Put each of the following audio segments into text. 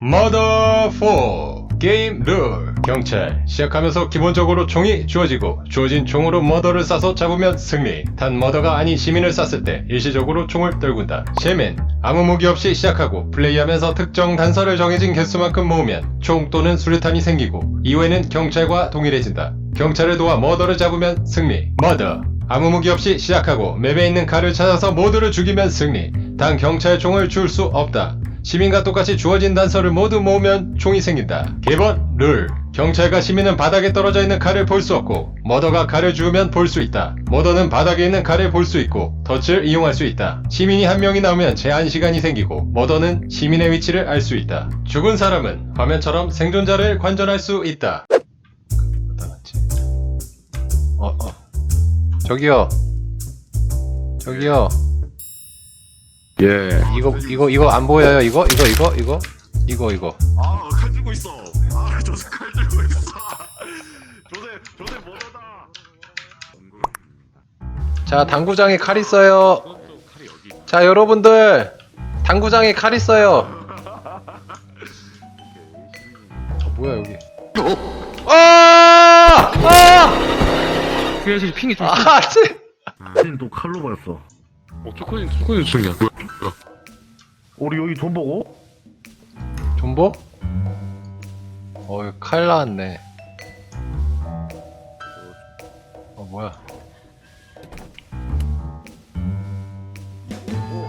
머더 4 게임 룰 경찰 시작하면서 기본적으로 총이 주어지고 주어진 총으로 머더를 쏴서 잡으면 승리. 단 머더가 아닌 시민을 쐈을 때 일시적으로 총을 떨군다. 시민 아무 무기 없이 시작하고 플레이하면서 특정 단서를 정해진 개수만큼 모으면 총 또는 수류탄이 생기고 이후에는 경찰과 동일해진다. 경찰을 도와 머더를 잡으면 승리. 머더 아무 무기 없이 시작하고 맵에 있는 칼을 찾아서 모두를 죽이면 승리. 단 경찰총을 줄 수 없다 시민과 똑같이 주어진 단서를 모두 모으면 총이 생긴다. 기본 룰. 경찰과 시민은 바닥에 떨어져 있는 칼을 볼 수 없고, 머더가 칼을 주우면 볼 수 있다. 머더는 바닥에 있는 칼을 볼 수 있고, 덫을 이용할 수 있다. 시민이 한 명이 나오면 제한 시간이 생기고, 머더는 시민의 위치를 알 수 있다. 죽은 사람은 화면처럼 생존자를 관전할 수 있다. 어, 어. 저기요. 저기요. 예. 이거 이거 이거 안 보여요? 이거 이거 이거 이거 이거 이거. 아, 칼 들고 있어. 아, 저새 칼 들고 있어. 저새, 저새 뭐다. 자 당구장에 칼 있어요. 칼이 여기. 자 여러분들 당구장에 칼 있어요. 어, 뭐야 여기? 아! 아! 그래서 핑이 좀 아! 씨. 또 칼로 봤어. 어, 초코님 초코님 중이야. 우리 여기 돈 보고? 존버? 어, 이거 칼 나왔네. 어, 뭐야?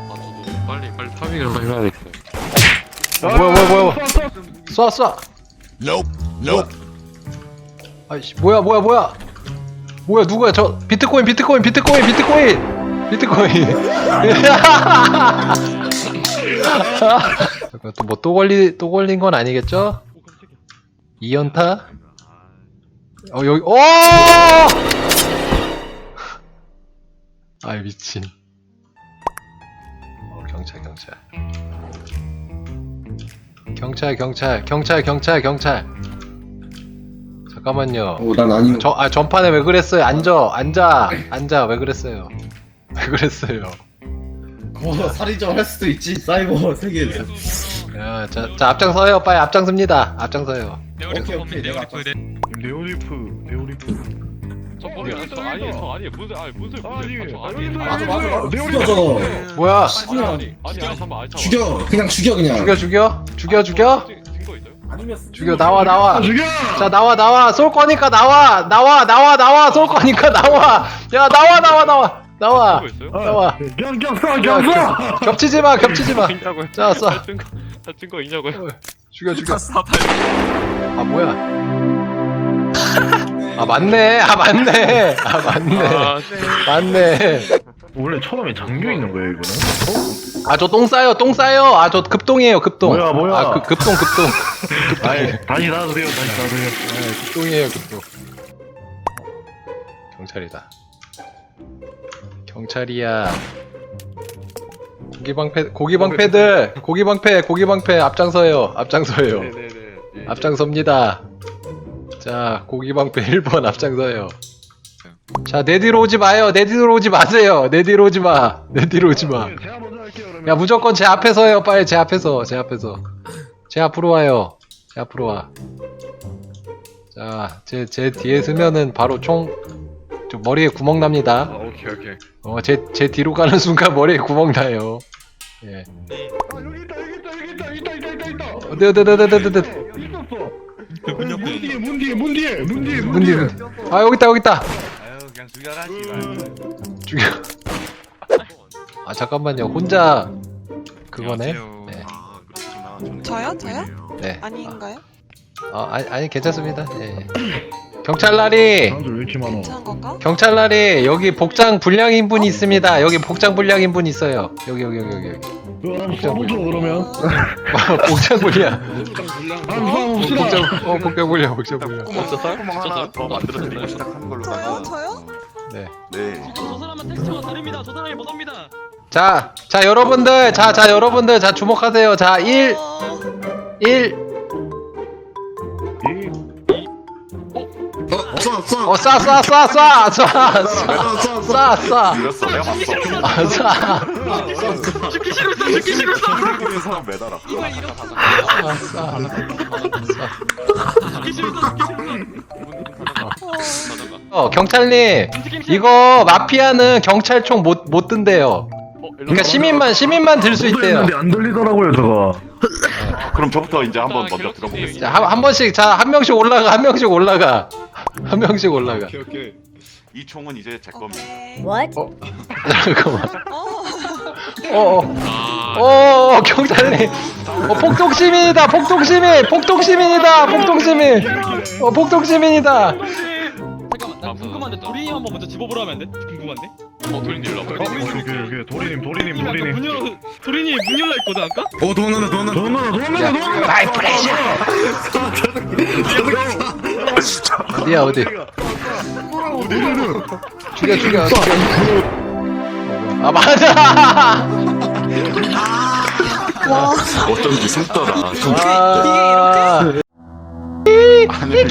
아 저도 빨리 빨리 파밍을 한번 해야겠어요. 어, 뭐야, 뭐야, 뭐야, 뭐야. 쏴, 쏴! Nope. Nope. 아이씨, 뭐야, 뭐야, 뭐야! 뭐야, 누구야, 저, 비트코인, 비트코인, 비트코인, 비트코인! 비트코인! 잠깐, 또 뭐, 또 걸리, 또 걸린 건 아니겠죠? 이연타? 어, 여기, 오! 아이, 미친. 어, 경찰, 경찰. 경찰, 경찰, 경찰, 경찰, 경찰. 잠깐만요. 어, 난 아닌 저, 아, 전판에 왜 그랬어요? 앉아, 앉아, 앉아, 왜 그랬어요? 왜 그랬어요? 거 살인적 할 수도 있지 사이버 세계에서 야, 자, 자, 앞장서요. 빨리 앞장섭니다. 앞장서요. 오케이 오케이 내가 아까 네오리프, 네오리프. 저 머리 아니 저 아니에요 저 아니에요 무슨 아니 무슨 아니, 무슨 저 아니, 아니에요. 맞아 맞아 네오리프. 죽여줘 뭐야? 아니 아니 아니 아니 잠깐만 아니 잠깐만. 죽여 그냥 죽여 그냥 죽여, 죽여? 죽여, 죽여? 증- 증거 있어요? 죽여, 나와, 나와. 죽여! 자, 나와, 나와. 쏠 거니까 나와. 나와, 나와, 나와. 쏠 거니까 나와. 야, 나와, 나와, 나와. 나와. 있어요? 나와. 그냥, 그냥 쏴, 그냥 쏴! 겹치지 마, 겹치지 마. 있냐고요? 자, 쏴. 아, 증거 아, 증거 있냐고요? 죽여, 죽여. 아, 뭐야? 아, 맞네. 아, 맞네. 아, 맞네. 아, 네. 맞네. 원래 처음에 잠겨 있는 거예요, 이거는? 아, 저 똥 싸요, 똥 싸요. 아, 저 급동이에요, 급동. 뭐야, 뭐야. 아, 그, 급동, 급동. 아니, 다시 놔주세요, 다시 놔주세요. 아, 급동이에요, 급동. 경찰이다. 경찰이야. 고기방패, 고기방패들! 고기방패, 고기방패, 앞장서요, 앞장서요. 네네네. 예. 앞장섭니다. 자, 고기방패 1번 앞장서요. 자, 내 뒤로 오지 마요. 내 뒤로 오지 마세요. 내 뒤로 오지 마. 내 뒤로 오지 마. 제가 먼저 할게요, 그러면. 야 무조건 제 앞에서요 빨리 제 앞에서 제 앞에서 제 앞으로 와요 제 앞으로 와 자 제 제 뒤에 서면은 바로 총 저 머리에 구멍 아, 납니다 오케이 오케이. 어 제 제 뒤로 가는 순간 머리에 구멍 나요 예 아, 여기 있다, 여기 있다, 여기 있다, 있다, 있다, 있다, 있다. 어디 어디 어디 어디 어디 어디 있었어. 문 뒤에, 문 뒤에, 문 뒤에, 문 뒤에, 문 뒤에 문 뒤에. 아 여기 있다 여기 있다 아유 그냥 죽여라 씨발 죽여 아 잠깐만요 혼자 그거네 네. 아 저요? 저요? 네. 아닌가요? 아 아니, 아니 괜찮습니다 예. 경찰날이 사람들 왜 이렇게 많아? 괜찮은 건가? 경찰날이 여기 복장 불량인 분이 있습니다. 여기 복장 불량인 분 있어요. 여기 여기 여기 여기. 여기. 그럼 써보죠, 그러면. 어, 복장 불량. 한 쏴봅시다. 복장 어 복장 불량 복장 불량. 조금 하나 더 만들어 드리고 시작하는 저요? 걸로다가 저요? 네. 네 저 사람은 텍스처가 다릅니다. 저 사람이 못합니다. 자, 자 여러분들, 자, 자 여러분들, 자 주목하세요. 자, 1, 어, 1. 이- 어? 어, 쏴, 쏴, 쏴, 쏴, 쏴, 쏴, 쏴, 이랬어 내가 봤어 아, 쏴. 죽기 싫었어 죽기 싫었어 그 사람 매달아 아, 쏴. 죽기 싫었어 죽기 싫었어 어, 경찰님, 이거 마피아는 경찰총 못, 못 든대요. 그러니까 시민만, 시민만 들 수 있대요. 안 들리더라고요 저거 그럼 저부터 이제 한번 아, 먼저 들어보겠습니다 자, 한, 한 번씩, 자, 한 명씩 올라가, 한 명씩 올라가. 한 명씩 올라가. 이 총은 이제 제 겁니다 What? 잠깐만. Oh. 어, 어, 어, 어, 경찰님. 어, 폭동시민이다, 폭동시민, 폭동시민이다, 폭동시민. 어, 폭동시민이다. 잠깐만 나 궁금한데 도리님 한번 먼저 집어보라 하면 안 돼? 궁금한데? 어 도린 일로 와봐 여기 여기 도리님 도리님 문 도리님 열어 도리님 문 열라 했거든 아까? 어 도망간다 도망간다 도망간다 도망간다 마이 프레셔. 어디야, 어디? 죽여, 죽여, 죽여. 아, 맞아! 어쩐지 숨더라 아, 아니